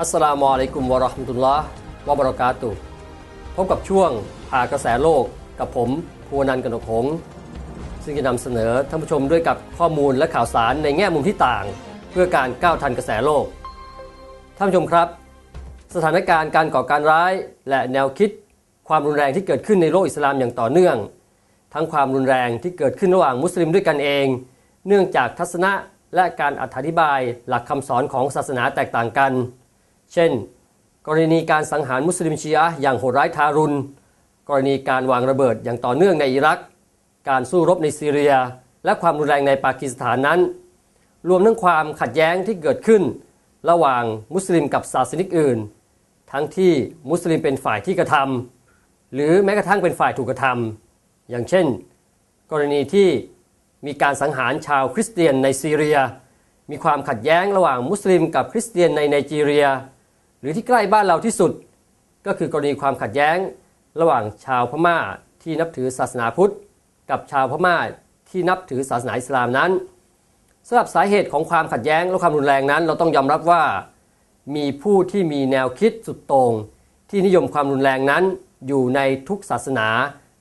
อัสลามุอะลัยกุมวะราะห์มะตุลลอฮ์วะบะเราะกาตุพบกับช่วงผ่ากระแสโลกกับผมภูวนันท์กนกหงซึ่งจะนำเสนอท่านผู้ชมด้วยกับข้อมูลและข่าวสารในแง่มุมที่ต่าง เพื่อการก้าวทันกระแสโลก ท่านผู้ชมครับ สถานการณ์การก่อการร้าย และแนวคิด ความรุนแรงที่เกิดขึ้นในโลกอิสลามอย่างต่อเนื่อง ทั้งความรุนแรงที่เกิดขึ้นระหว่างมุสลิมด้วยกันเอง เนื่องจากทัศนะและการอธิบายหลักคำสอนของศาสนาแตกต่างกัน เช่น กรณีการสังหารมุสลิมชีอะห์อย่างโหดร้ายทารุณ กรณีการวางระเบิดอย่างต่อเนื่องในอิรัก การสู้รบในซีเรีย และความรุนแรงในปากีสถานนั้น รวมทั้งความขัดแย้งที่เกิดขึ้น ระหว่างมุสลิมกับศาสนิกอื่น ทั้งที่มุสลิมเป็นฝ่ายที่กระทำหรือแม้กระทั่งเป็นฝ่ายถูกกระทำอย่างเช่น กรณีที่มีการสังหารชาวคริสเตียนในซีเรีย มีความขัดแย้งระหว่างมุสลิมกับคริสเตียนในไนจีเรีย หรือที่ใกล้บ้านเราที่สุด ก็คือกรณีความขัดแย้ง ระหว่างชาวพม่าที่นับถือศาสนาพุทธ กับชาวพม่าที่นับถือศาสนาอิสลามนั้นสำหรับสาเหตุของความขัดแย้งและความรุนแรงนั้น เราต้องยอมรับว่า มีผู้ที่มีแนวคิดสุดโต่งที่นิยมความรุนแรงนั้นอยู่ในทุกศาสนา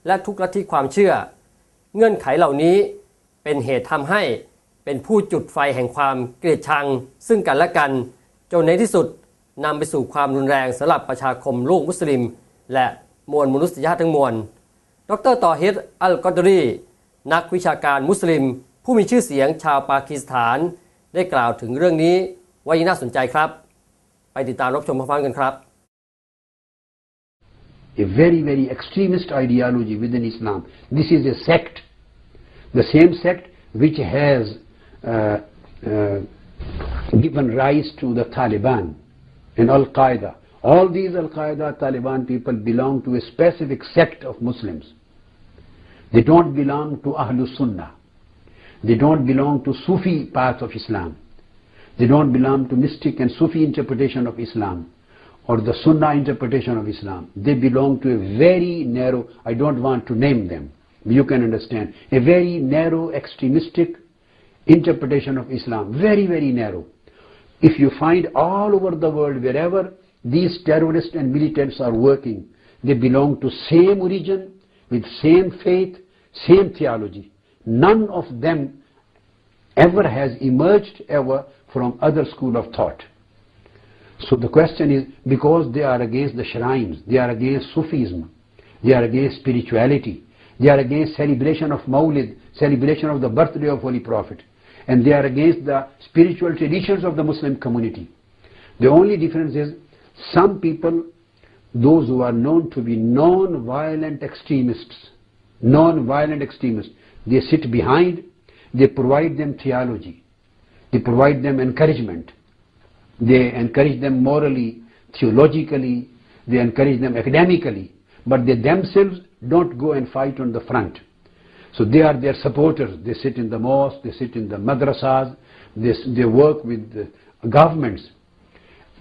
และทุกลัทธิความเชื่อ เงื่อนไขเหล่านี้เป็นเหตุทำให้เป็นผู้จุดไฟแห่งความเกลียดชัง ซึ่งกันและกัน จนในที่สุด นำไปสู่ความรุนแรงสำหรับประชาคมโลกมุสลิม และมวลมนุษยชาติทั้งมวล ดรตอฮิดอัลกอดรีนักวิชาการมุสลิม ผู้มีชื่อเสียงชาวปากีสถาน ได้กล่าวถึงเรื่องนี้ไว้น่าสนใจครับ ไปติดตามรับชมพร้อมกันครับ a very, very extremist ideology within Islam. This is a sect, the same sect which has uh, uh, given rise to the Taliban and Al Qaeda. All these Al Qaeda Taliban people belong to a specific sect of Muslims. They don't belong to Ahlul Sunnah. They don't belong to Sufi path of Islam. They don't belong to mystic and Sufi interpretation of Islam or the Sunnah interpretation of Islam. They belong to a very narrow, I don't want to name them, you can understand, a very narrow extremistic interpretation of Islam. Very, very narrow. If you find all over the world, wherever these terrorists and militants are working, they belong to same origin, with same faith, same theology. None of them ever has emerged ever from other school of thought. So the question is, because they are against the shrines, they are against Sufism, they are against spirituality, they are against celebration of Mawlid, celebration of the birthday of Holy Prophet, and they are against the spiritual traditions of the Muslim community. The only difference is, some people, those who are known to be non-violent extremists, non-violent extremists, they sit behind, they provide them theology, they provide them encouragement, they encourage them morally, theologically, they encourage them academically, but they themselves don't go and fight on the front. So they are their supporters. They sit in the mosque, they sit in the madrasas, they, they work with the governments.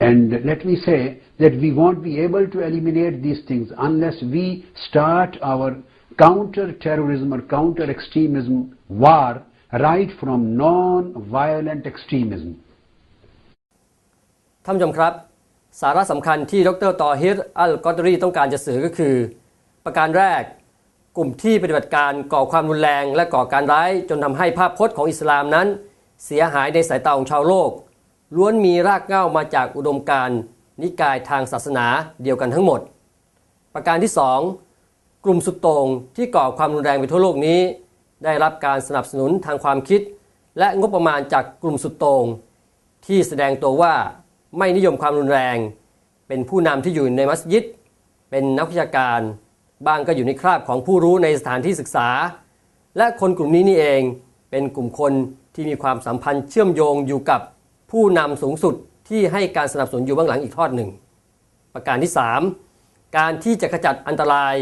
And let me say that we won't be able to eliminate these things unless we start our counter-terrorism or counter-extremism war right from non-violent extremism. ท่านผู้ชมครับ สาระสำคัญที่ดรตอฮิรอัลกอตรีต้องการจะสื่อก็คือ ประการแรก กลุ่มที่ปฏิบัติการก่อความรุนแรงและก่อการร้ายจนทำให้ภาพพจน์ของอิสลามนั้น เสียหายในสายตาของชาวโลก ล้วนมีรากเหง้ามาจากอุดมการณ์นิกายทางศาสนาเดียวกันทั้งหมด ประการที่สองกลุ่มสุดโต่งที่ก่อความรุนแรงไปทั่วโลกนี้ ได้รับการสนับสนุนทางความคิด และงบประมาณจากกลุ่มสุดโต่งที่แสดงตัวว่าไม่นิยมความรุนแรง เป็นผู้นำที่อยู่ในมัสยิด เป็นนักวิชาการ บางก็อยู่ในคราบของผู้รู้ในสถานที่ศึกษา และคนกลุ่มนี้นี่เองเป็นกลุ่มคนที่มีความสัมพันธ์เชื่อมโยงอยู่กับผู้นำสูงสุดที่ให้การสนับสนุนอยู่เบื้องหลังอีกทอดหนึ่ง ประการที่ 3 การที่จะขจัดอันตราย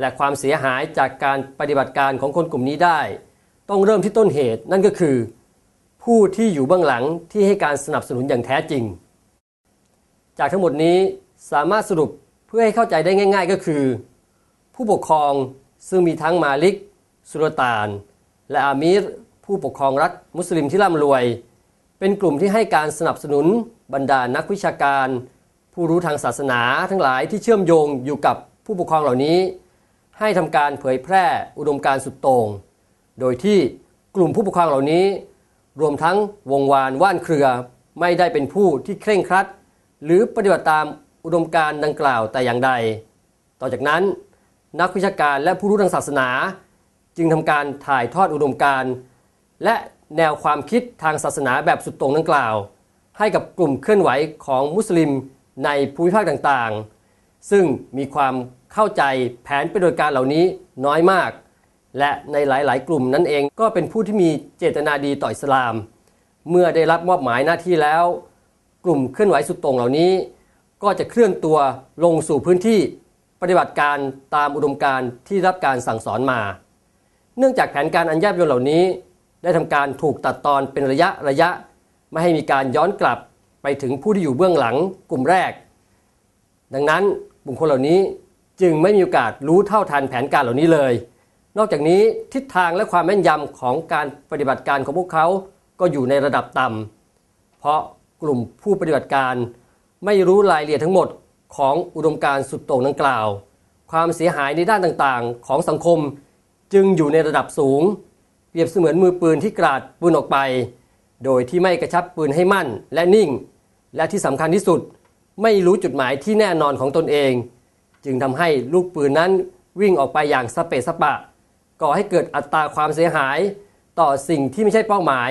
และความเสียหายจากการปฏิบัติการของคนกลุ่มนี้ได้ ต้องเริ่มที่ต้นเหตุนั่นก็คือ ผู้ที่อยู่เบื้องหลังที่ให้การสนับสนุนอย่างแท้จริง จากทั้งหมดนี้สามารถสรุปเพื่อให้เข้าใจได้ง่าย ๆ ก็คือ ผู้ปกครองซึ่งมีทั้งมาลิก สุลต่าน และอามีร ผู้ปกครองรัฐมุสลิมที่ร่ำรวย เป็นกลุ่มที่ให้การสนับสนุนบรรดานักวิชาการ ผู้รู้ทางศาสนาทั้งหลายที่เชื่อมโยงอยู่กับผู้ปกครองเหล่านี้ ให้ทำการเผยแพร่อุดมการณ์สุดโต่งโดยที่กลุ่มผู้ปกครองเหล่านี้ รวมทั้งวงวานว่านเครือไม่ได้เป็นผู้ที่เคร่งครัด หรือปฏิบัติตามอุดมการณ์ดังกล่าวแต่อย่างใด ต่อจากนั้น นักวิชาการและผู้รู้ทางศาสนา จึงทำการถ่ายทอดอุดมการณ์และแนวความคิดทางศาสนาแบบสุดต่งดังกล่าว ให้กับกลุ่มเคลื่อนไหวของมุสลิมในภูมิภาคต่างๆ ซึ่งมีความเข้าใจแผนปฏิบัติการเหล่านี้น้อยมาก และในหลายๆ กลุ่มนั้นเองก็เป็นผู้ที่มีเจตนาดีต่ออิสลาม เมื่อได้รับมอบหมายหน้าที่แล้ว กลุ่มเคลื่อนไหวสุดต่งเหล่านี้ ก็จะเคลื่อนตัวลงสู่พื้นที่ ปฏิบัติการตามอุดมการณ์ที่รับการสั่งสอนมา เนื่องจากแผนการอันแยบยลเหล่านี้ ได้ทำการถูกตัดตอนเป็นระยะระยะ ไม่ให้มีการย้อนกลับไปถึงผู้ที่อยู่เบื้องหลังกลุ่มแรก ดังนั้นบุคคลเหล่านี้จึงไม่มีโอกาสรู้เท่าทันแผนการเหล่านี้เลย นอกจากนี้ทิศทางและความแม่นยำของการปฏิบัติการของพวกเขาก็อยู่ในระดับต่ำเพราะกลุ่มผู้ปฏิบัติการไม่รู้รายละเอียดทั้งหมด ของอุดมการณ์สุดโต่งดังกล่าว ความเสียหายในด้านต่างๆ ของสังคมจึงอยู่ในระดับสูง เปรียบเสมือนมือปืนที่กราดปืนออกไป โดยที่ไม่กระชับปืนให้มั่นและนิ่ง และที่สำคัญที่สุดไม่รู้จุดหมายที่แน่นอนของตนเอง จึงทำให้ลูกปืนนั้นวิ่งออกไปอย่างสเปะสปะ ก่อให้เกิดอัตราความเสียหาย ต่อสิ่งที่ไม่ใช่เป้าหมาย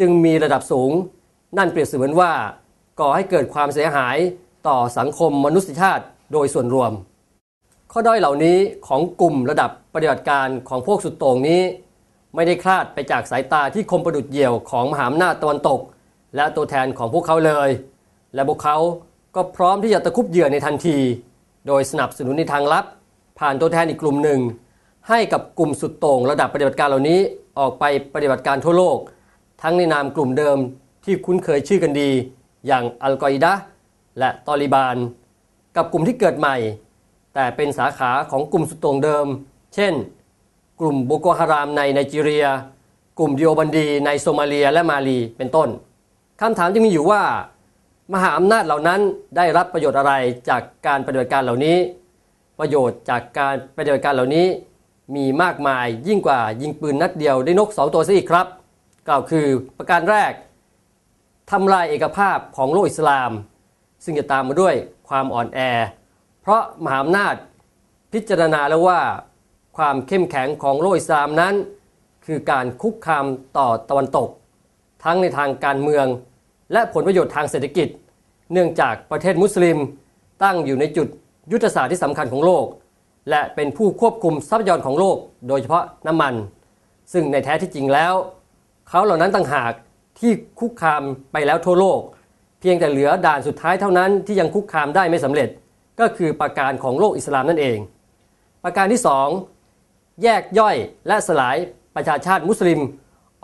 จึงมีระดับสูง นั่นเปรียบเสมือนว่า ก่อให้เกิดความเสียหาย ต่อสังคมมนุษยชาติโดยส่วนรวม ข้อด้อยเหล่านี้ของกลุ่มระดับปฏิบัติการของพวกสุดโต่งนี้ ไม่ได้คลาดไปจากสายตาที่คมประดุดเหยี่ยวของมหาอำนาจตะวันตก และตัวแทนของพวกเขาเลย และพวกเขาก็พร้อมที่จะตะคุบเหยื่อในทันที โดยสนับสนุนในทางลับ ผ่านตัวแทนอีกกลุ่มหนึ่ง ให้กับกลุ่มสุดโต่งระดับปฏิบัติการเหล่านี้ออกไปปฏิบัติการทั่วโลก ทั้งในนามกลุ่มเดิมที่คุ้นเคยชื่อกันดี อย่างอัลกออิดะ และตอริบาน กับกลุ่มที่เกิดใหม่ แต่เป็นสาขาของกลุ่มสุดโต่งเดิม เช่น กลุ่มโบโกฮารามในไนจีเรีย กลุ่มดิโอบันดีในโซมาเลียและมาลีเป็นต้นคำถามจึงมีอยู่ว่า มหาอำนาจเหล่านั้นได้รับประโยชน์อะไรจากการปฏิบัติการเหล่านี้ ประโยชน์จากการปฏิบัติการเหล่านี้ มีมากมายยิ่งกว่ายิงปืนนัดเดียวได้นกสองตัวซะอีกครับกล่าวคือประการแรกทำลายเอกภาพของโลกอิสลาม ซึ่งจะตามมาด้วยความอ่อนแอ เพราะมหาอำนาจพิจารณาแล้วว่า ความเข้มแข็งของโลกอิสลามนั้น คือการคุกคามต่อตะวันตก ทั้งในทางการเมือง และผลประโยชน์ทางเศรษฐกิจ เนื่องจากประเทศมุสลิม ตั้งอยู่ในจุดยุทธศาสตร์ที่สำคัญของโลก และเป็นผู้ควบคุมทรัพยากรของโลก โดยเฉพาะน้ำมัน ซึ่งในแท้ที่จริงแล้ว เขาเหล่านั้นต่างหากที่คุกคามไปแล้วทั่วโลก เพียงแต่เหลือด่านสุดท้ายเท่านั้นที่ยังคุกคามได้ไม่สำเร็จ ก็คือประการของโลกอิสลามนั่นเอง ประการที่สองแยกย่อยและสลายประชาชาติมุสลิม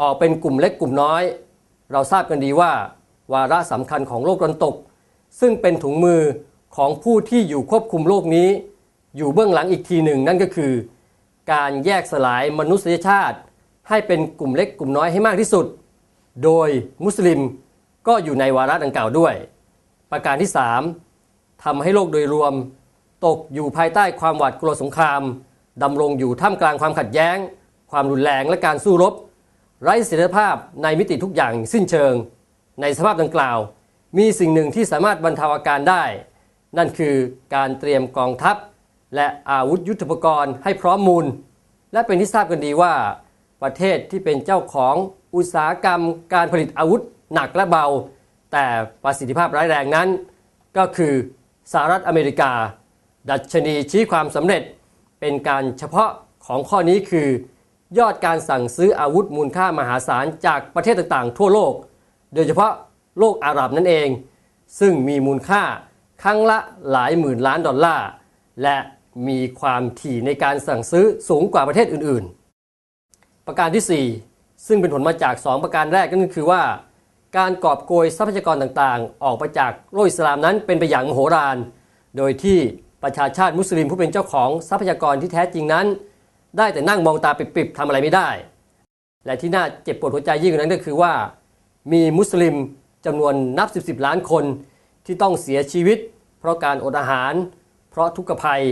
ออกเป็นกลุ่มเล็กกลุ่มน้อย เราทราบกันดีว่า วาระสำคัญของโลกตะวันตก ซึ่งเป็นถุงมือของผู้ที่อยู่ควบคุมโลกนี้ อยู่เบื้องหลังอีกทีหนึ่งนั่นก็คือ การแยกสลายมนุษยชาติ ให้เป็นกลุ่มเล็กกลุ่มน้อยให้มากที่สุด โดยมุสลิม ก็อยู่ในวาระดังกล่าวด้วย ประการที่ 3ทำให้โลกโดยรวม ตกอยู่ภายใต้ความหวาดกลัวสงครามดำรงอยู่ท่ามกลางความขัดแย้ง ความรุนแรงและการสู้รบ ไร้เสถียรภาพในมิติทุกอย่างสิ้นเชิง ในสภาพดังกล่าว มีสิ่งหนึ่งที่สามารถบรรเทาอาการได้ นั่นคือการเตรียมกองทัพ และอาวุธยุทโธปกรณ์ให้พร้อมมูล และเป็นที่ทราบกันดีว่า ประเทศที่เป็นเจ้าของอุตสาหกรรม การผลิตอาวุธ หนักและเบา แต่ประสิทธิภาพร้ายแรงนั้น ก็คือสหรัฐอเมริกา ดัชนีชี้ความสำเร็จเป็นการเฉพาะของข้อนี้คือ ยอดการสั่งซื้ออาวุธมูลค่ามหาศาลจากประเทศต่างๆ ทั่วโลก โดยเฉพาะโลกอาหรับนั่นเอง ซึ่งมีมูลค่าครั้งละหลายหมื่นล้านดอลลาร์ และมีความถี่ในการสั่งซื้อสูงกว่าประเทศอื่นๆ ประการที่ 4 ซึ่งเป็นผลมาจาก 2 ประการแรกก็คือว่า การกอบโกยทรัพยากรต่างๆ ออกไปจากโลกอิสลามนั้นเป็นไปอย่างมโหฬาร โดยที่ประชาชาติมุสลิมผู้เป็นเจ้าของทรัพยากรที่แท้จริงนั้น ได้แต่นั่งมองตาปิบๆทำอะไรไม่ได้ และที่น่าเจ็บปวดหัวใจยิ่งกว่านั้นก็คือว่า มีมุสลิมจำนวนนับสิบสิบล้านคนที่ต้องเสียชีวิต เพราะการอดอาหาร เพราะทุกขภัย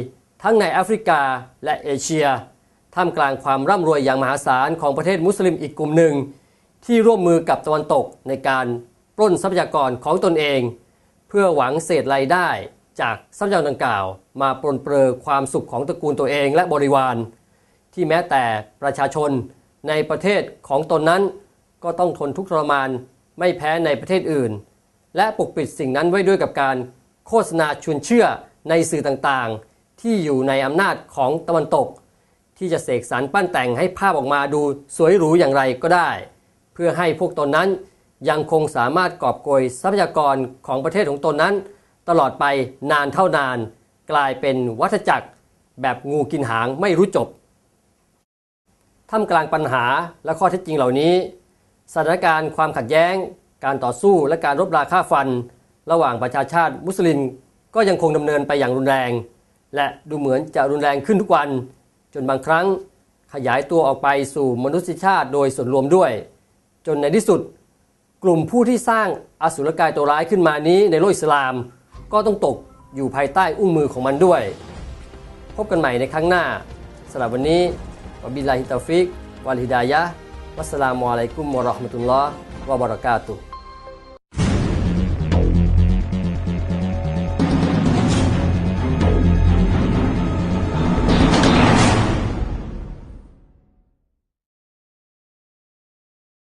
ทั้งในแอฟริกาและเอเชียท่ามกลางความร่ำรวยอย่างมหาศาลของประเทศมุสลิมอีกกลุ่มหนึ่ง ที่ร่วมมือกับตะวันตกในการปล้นทรัพยากรของตนเอง เพื่อหวังเศษรายได้จากทรัพยากรดังกล่าว มาปลนเปลือความสุขของตระกูลตัวเองและบริวาร ที่แม้แต่ประชาชนในประเทศของตนนั้น ก็ต้องทนทุกข์ทรมานไม่แพ้ในประเทศอื่น และปกปิดสิ่งนั้นไว้ด้วยกับการโฆษณาชวนเชื่อในสื่อต่างๆ ที่อยู่ในอำนาจของตะวันตก ที่จะเสกสรรปั้นแต่งให้ภาพออกมาดูสวยหรูอย่างไรก็ได้ เพื่อให้พวกตนนั้นยังคงสามารถกอบโกยทรัพยากรของประเทศของตนนั้น ตลอดไปนานเท่านาน กลายเป็นวัฏจักรแบบงูกินหางไม่รู้จบท่ามกลางปัญหาและข้อเท็จจริงเหล่านี้ สถานการณ์ความขัดแย้ง การต่อสู้และการรบราฆ่าฟัน ระหว่างประชาชาติมุสลิมก็ยังคงดำเนินไปอย่างรุนแรง และดูเหมือนจะรุนแรงขึ้นทุกวัน จนบางครั้งขยายตัวออกไปสู่มนุษยชาติโดยส่วนรวมด้วย จนในที่สุด กลุ่มผู้ที่สร้างอสุรกายตัวร้ายขึ้นมานี้ในโลกอิสลาม ก็ต้องตกอยู่ภายใต้อุ้งมือของมันด้วย พบกันใหม่ในครั้งหน้าสำหรับวันนี้วบิลลาฮิตาฟิกวาลฮิดายะวัสสลามุอะลัยกุมวะราะห์มะตุลลอฮ์วะบะเราะกาตุฮ์